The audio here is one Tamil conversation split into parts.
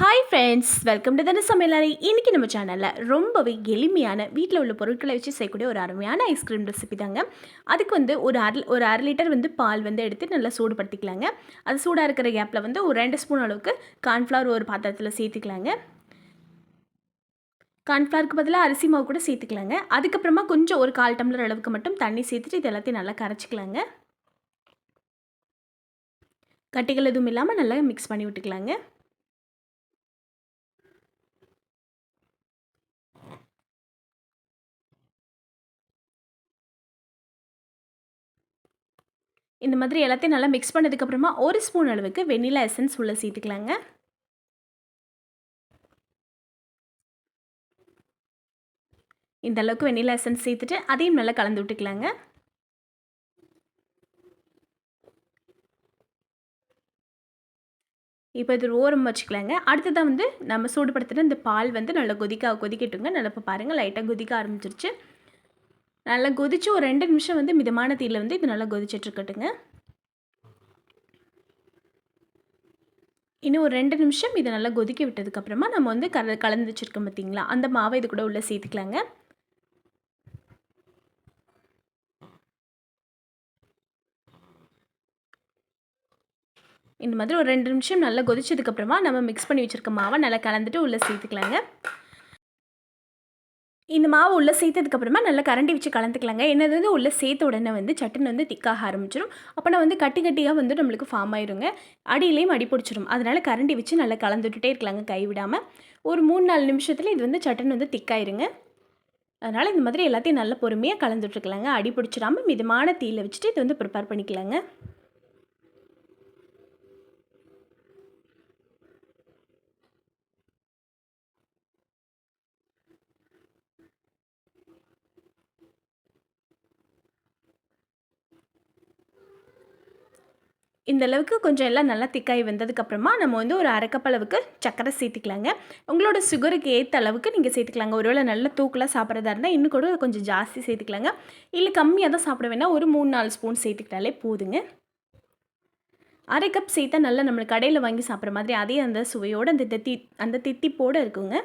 ஹாய் ஃப்ரெண்ட்ஸ் வெல்கம் டு தன சமையலறை இன்றைக்கி நம்ம சேனலில் ரொம்பவே எளிமையான வீட்டில் உள்ள பொருட்களை வச்சு செய்யக்கூடிய ஒரு அருமையான ஐஸ்கிரீம் ரெசிபி தாங்க. அதுக்கு வந்து ஒரு அரை ஒரு அரை லிட்டர் வந்து பால் வந்து எடுத்து நல்லா சூடுபடுத்திக்கலாங்க. அது சூடாக இருக்கிற கேப்பில் வந்து ஒரு ரெண்டு ஸ்பூன் அளவுக்கு கார்ன்ஃப்ளவர் ஒரு பாத்திரத்தில் சேர்த்துக்கலாங்க. கார்ன்ஃப்ளவருக்கு பதிலாக அரிசி மாவு கூட சேர்த்துக்கலாங்க. அதுக்கப்புறமா கொஞ்சம் ஒரு கால் டம்ளர் அளவுக்கு மட்டும் தண்ணி சேர்த்துட்டு இது எல்லாத்தையும் நல்லா கரைச்சிக்கலாங்க. கட்டிகள் எதுவும் இல்லாமல் நல்லா மிக்ஸ் பண்ணி விட்டுக்கலாங்க. இந்த மாதிரி எல்லாத்தையும் நல்லா மிக்ஸ் பண்ணதுக்கப்புறமா ஒரு ஸ்பூன் அளவுக்கு வெண்ணிலா எசன்ஸ் உள்ளே சேர்த்துக்கலாங்க. இந்த அளவுக்கு வெண்ணிலா எசன்ஸ் சேர்த்துட்டு அதையும் நல்லா கலந்து விட்டுக்கலாங்க. இப்போ இது ஓரம் வச்சுக்கலாங்க. அடுத்ததாக வந்து நம்ம சூடுபடுத்துகிற இந்த பால் வந்து நல்லா கொதிக்க கொதிக்கட்டுங்க. நல்லா இப்போ பாருங்கள் லைட்டாக கொதிக்க ஆரம்பிச்சிருச்சு. நல்லா கொதித்து ஒரு ரெண்டு நிமிஷம் வந்து மிதமான தீயில் வந்து இது நல்லா கொதிச்சிட்ருக்கட்டுங்க. இன்னும் ஒரு ரெண்டு நிமிஷம் இதை நல்லா கொதிக்க விட்டதுக்கப்புறமா நம்ம வந்து கல கலந்து வச்சுருக்கோம் பார்த்திங்களா அந்த மாவை இது கூட உள்ளே சேர்த்துக்கலாங்க. இந்த மாதிரி ஒரு ரெண்டு நிமிஷம் நல்லா கொதிச்சதுக்கப்புறமா நம்ம மிக்ஸ் பண்ணி வச்சுருக்க மாவை நல்லா கலந்துட்டு உள்ளே சேர்த்துக்கலாங்க. இந்த மாவு உள்ளே சேர்த்ததுக்கப்புறமா நல்லா கரண்டி வச்சு கலந்துக்கலாங்க. என்னது வந்து உள்ளே சேர்த்த உடனே வந்து சட்டுன்னு வந்து திக்காக ஆரம்பிச்சிடும் அப்போ வந்து கட்டி கட்டியாக வந்து நம்மளுக்கு ஃபார்ம் ஆயிருங்க. அடியிலையும் அடி பிடிச்சிரும். அதனால் கரண்டி வச்சு நல்லா கலந்துட்டுட்டே இருக்கலாங்க கைவிடாமல் ஒரு மூணு நாலு நிமிஷத்தில் இது வந்து சட்டுன்னு வந்து திக்காயிருங்க. அதனால் இந்த மாதிரி எல்லாத்தையும் நல்லா பொறுமையாக கலந்துட்டுருக்கலாங்க. அடி பிடிச்சிடாமல் மிதமான தீயில் வச்சுட்டு இது வந்து ப்ரிப்பேர் பண்ணிக்கலாங்க. இந்த அளவுக்கு கொஞ்சம் எல்லாம் நல்லா திக்காய் வந்ததுக்கப்புறமா நம்ம வந்து ஒரு அரைக்கப்பளவுக்கு சக்கரை சேர்த்துக்கலாங்க. உங்களோட சுகருக்கு ஏற்ற அளவுக்கு நீங்கள் சேர்த்துக்கலாங்க. ஒருவேளை நல்ல தூக்கலாக சாப்பிட்றதா இருந்தால் இன்னும் கூட கொஞ்சம் ஜாஸ்தி சேர்த்துக்கலாங்க. இல்லை கம்மியாக தான் சாப்பிட வேணால் ஒரு மூணு நாலு ஸ்பூன் சேர்த்துக்கிட்டாலே போதுங்க. அரை கப் சேர்த்தா நல்லா நம்மளுக்கு கடையில் வாங்கி சாப்பிட்ற மாதிரி அதே அந்த சுவையோடு அந்த தித்தி அந்த தித்திப்போடு இருக்குங்க.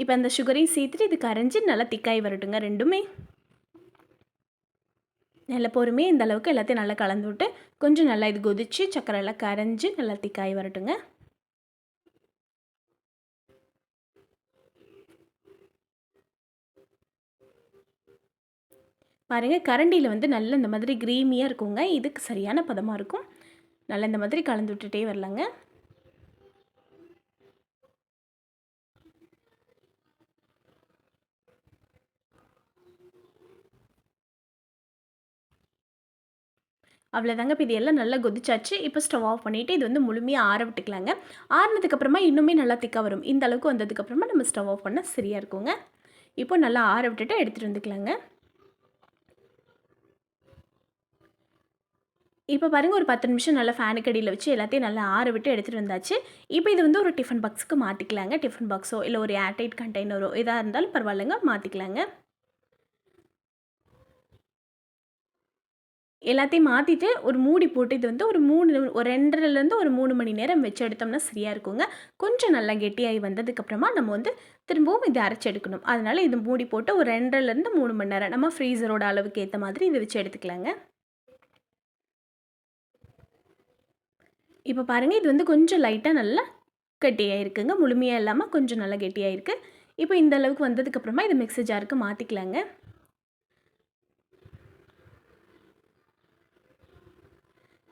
இப்போ அந்த சுகரையும் சேர்த்துட்டு இது கரைஞ்சி நல்லா திக்காய் வரட்டுங்க ரெண்டுமே. நல்ல பொறுமையாக இந்த அளவுக்கு எல்லாத்தையும் நல்லா கலந்து விட்டு கொஞ்சம் நல்லா இது கொதித்து சக்கரை எல்லாம் கரைஞ்சி நல்லா திக்காய் வரட்டுங்க. பாருங்கள் கரண்டியில் வந்து நல்ல இந்த மாதிரி க்ரீமியாக இருக்குங்க. இதுக்கு சரியான பதமாக இருக்கும். நல்லா இந்த மாதிரி கலந்து விட்டுட்டே வரலாங்க. அவ்வளோதாங்க இப்போ இது எல்லாம் நல்லா கொதிச்சாச்சு. இப்போ ஸ்டவ் ஆஃப் பண்ணிவிட்டு இது வந்து முழுமையாக ஆற விட்டுக்கலாங்க. ஆறினதுக்கப்புறமா இன்னுமே நல்லா திக்காக வரும். இந்த அளவுக்கு வந்ததுக்கப்புறமா நம்ம ஸ்டவ் ஆஃப் பண்ணால் சரியாக இருக்குங்க. இப்போ நல்லா ஆற விட்டுட்டு எடுத்துகிட்டு வந்துக்கலாங்க. இப்போ பாருங்கள் ஒரு பத்து நிமிஷம் நல்லா ஃபேனுக்கு அடியில் வச்சு எல்லாத்தையும் நல்லா ஆற விட்டு எடுத்துகிட்டு வந்தாச்சு. இப்போ இது வந்து ஒரு டிஃபன் பாக்ஸுக்கு மாற்றிக்கலாங்க டிஃபன் பாக்ஸோ இல்லை ஒரு ஏர்டைட் கண்டெய்னரோ எதாக இருந்தாலும் பரவாயில்லைங்க. மாற்றிக்கலாங்க எல்லாத்தையும் மாற்றிட்டு ஒரு மூடி போட்டு இது வந்து ஒரு மூணு ஒரு ரெண்டரைலேருந்து ஒரு மூணு மணி நேரம் வச்சு எடுத்தோம்னா சரியாக இருக்குங்க. கொஞ்சம் நல்லா கெட்டியாகி வந்ததுக்கப்புறமா நம்ம வந்து திரும்பவும் இதை அரைச்சி எடுக்கணும். அதனால் இது மூடி போட்டு ஒரு ரெண்டரைலேருந்து மூணு மணி நேரம் நம்ம ஃப்ரீசரோட அளவுக்கு ஏற்ற மாதிரி இதை வச்சு எடுத்துக்கலாங்க. இப்போ பாருங்கள் இது வந்து கொஞ்சம் லைட்டாக நல்லா கெட்டியாக இருக்குங்க. முழுமையாக இல்லாமல் கொஞ்சம் நல்லா கெட்டியாக இருக்குது இப்போ இந்த அளவுக்கு வந்ததுக்கப்புறமா இதை மிக்ஸி ஜாருக்கு மாற்றிக்கலாங்க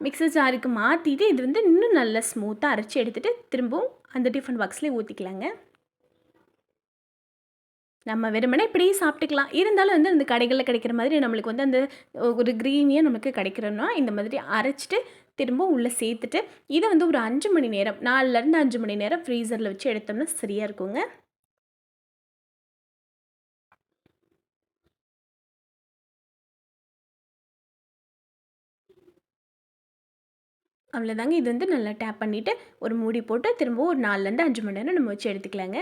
மிக்சர் ஜாருக்கு மாற்றிட்டு இது வந்து இன்னும் நல்லா ஸ்மூத்தாக அரைச்சி எடுத்துகிட்டு திரும்பவும் அந்த டிஃபன் பாக்ஸ்லேயே ஊற்றிக்கலாங்க நம்ம வெறுமனே இப்படியே சாப்பிட்டுக்கலாம். இருந்தாலும் வந்து அந்த கடைகளில் கிடைக்கிற மாதிரி நம்மளுக்கு வந்து அந்த ஒரு க்ரீமியாக நமக்கு கிடைக்கிறோன்னா இந்த மாதிரி அரைச்சிட்டு திரும்ப உள்ளே சேர்த்துட்டு இதை வந்து ஒரு அஞ்சு மணி நேரம் நாலுலேருந்து அஞ்சு மணி நேரம் ஃப்ரீசரில் வச்சு எடுத்தோம்னா சரியாக இருக்குங்க. அவ்வளோதாங்க இது வந்து நல்லா டேப் பண்ணிவிட்டு ஒரு மூடி போட்டு திரும்பவும் ஒரு நாலுலேருந்து அஞ்சு மணி நேரம் நம்ம வச்சு எடுத்துக்கலாங்க.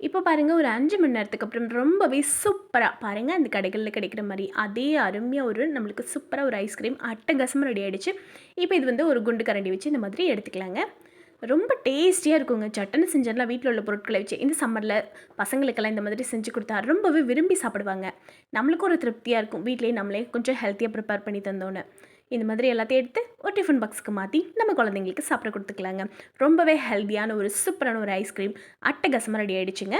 இப்போ பாருங்கள் ஒரு அஞ்சு மணி நேரத்துக்கு அப்புறம் ரொம்பவே சூப்பராக பாருங்கள் அந்த கடைகளில் கிடைக்கிற மாதிரி அதே அருமையாக ஒரு நம்மளுக்கு சூப்பராக ஒரு ஐஸ்கிரீம் அட்டகாசமாக ரெடி ஆகிடுச்சு இப்போ இது வந்து ஒரு குண்டு கரண்டி வச்சு இந்த மாதிரி எடுத்துக்கலாங்க. ரொம்ப டேஸ்டியாக இருக்குங்க. சட்டனை செஞ்செல்லாம் வீட்டில் உள்ள பொருட்களை வச்சு இந்த சம்மரில் பசங்களுக்கெல்லாம் இந்த மாதிரி செஞ்சு கொடுத்தா ரொம்பவே விரும்பி சாப்பிடுவாங்க. நம்மளுக்கும் ஒரு திருப்தியாக இருக்கும். வீட்லேயே நம்மளே கொஞ்சம் ஹெல்த்தியாக ப்ரிப்பேர் பண்ணி தந்தோன்னு. இந்த மாதிரி எல்லாத்தையும் எடுத்து ஒரு டிஃபன் பாக்ஸ்க்கு மாற்றி நம்ம குழந்தைங்களுக்கு சாப்பிட கொடுத்துக்கலாங்க. ரொம்பவே ஹெல்த்தியான ஒரு சூப்பரான ஒரு ஐஸ்கிரீம் அட்டகாசமாக ரெடி ஆகிடுச்சுங்க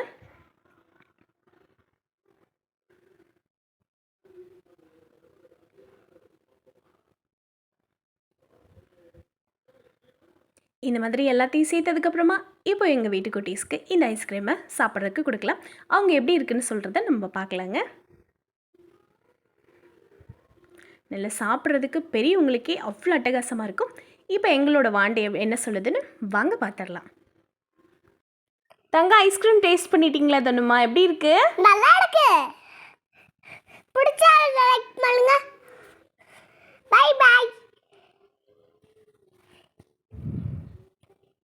இந்த மாதிரி எல்லாத்தையும் சேர்த்ததுக்கப்புறமா இப்போ எங்கள் வீட்டு குட்டீஸ்க்கு இந்த ஐஸ்கிரீமை சாப்பிட்றதுக்கு கொடுக்கலாம். அவங்க எப்படி இருக்குன்னு சொல்கிறத நம்ம பார்க்கலாங்க. நல்லா சாப்பிட்றதுக்கு பெரியவங்களுக்கே அவ்வளோ அட்டகாசமாக இருக்கும். இப்போ எங்களோட வாண்டை என்ன சொல்லுதுன்னு வாங்க பார்த்துடலாம் தங்க ஐஸ்கிரீம் டேஸ்ட் பண்ணிட்டீங்களா தனுமா? எப்படி இருக்கு? நல்லா இருக்கு. பிடிச்சா லைக் பண்ணுங்க.